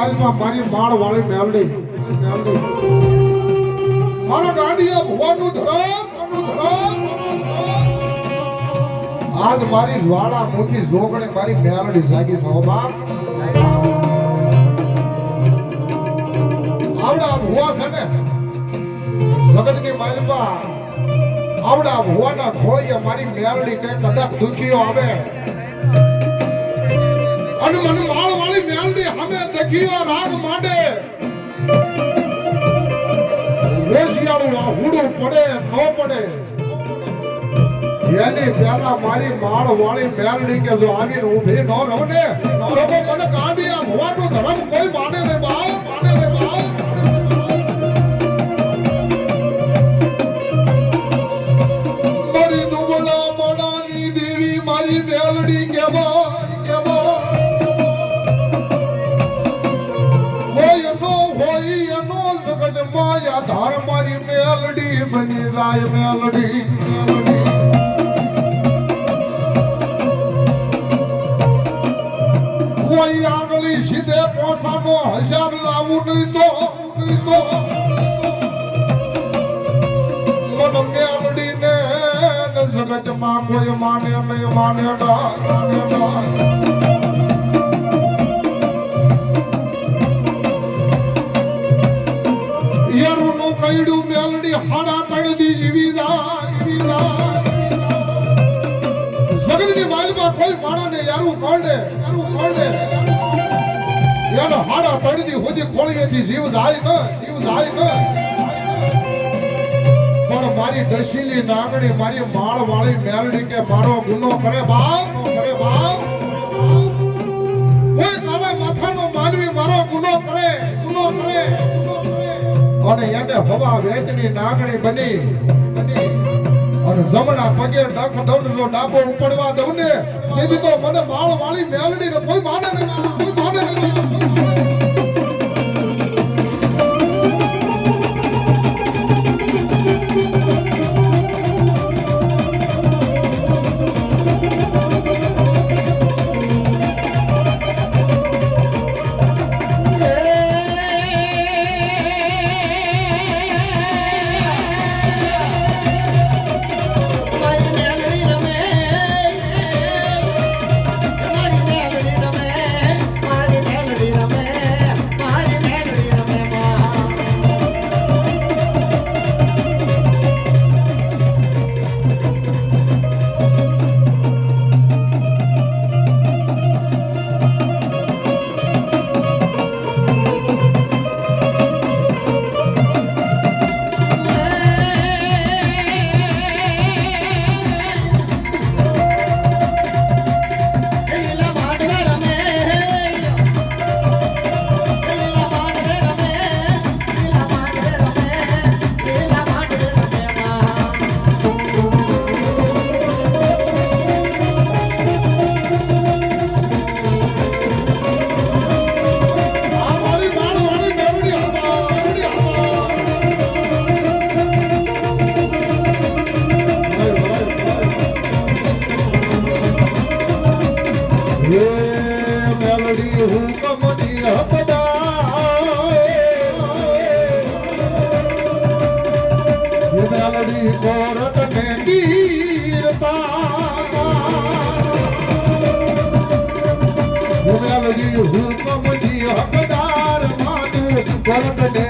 માલમાં મારી માળ વાળી મેલડી. મારો ગાંડીયા ભગવાનનું ધરમ ધરમ આજ મારી જ્વાળા મુખી જોગણે મારી મેલડી જાગી છો બાપ. આવડા ભુવા છે ને, જગતની માલમાં આવડા ભુવાના ખોળીએ મારી મેલડી કે કદાચ દુખીઓ આવે. અને મને માળ વાળી મેલડી સામે દખીઓ રાગ માંડે. વેશિયાળું આ હુડું પડે, નો પડે. એની પેલા મારી માળ વાળી મેલડી કે જો આવીને ઊભી ન રહો ને લોકો મને ગાંડી આ ભવાનું ધર્મ કોઈ બની જાય મેલડી કોઈ આંગળી સીધે પોસાનો હિસાબ લાવવું નહીં તો નહીં તો. મન મેલડી ને જગતમાં કોઈ માને નહીં માને ના. મેલડી હાડા તણ દી જીવી જાય. જગતની માલમાં કોઈ માણસને યારું કાઢે યારું કાઢે યાર હાડા તણ દી હોદી ખોળીએથી જીવ જાય ન, જીવ જાય ન. પણ મારી ડસીલી નાગણી, મારી માળ વાળી મેલડી કે મારો ગુનો કરે બાપ કરે બાપ. અને એને હવા વેચની નાગણી બની. અને જમણા પગે ડખ દઉં ડાબો ઉપડવા દઉં ને, તેથી તો મને માળ વાળી મેલડી ને કોઈ માને નહીં કોરટ ને ગીરતા હે મેલડી હુકમની હકદાર માનું કોરટ ને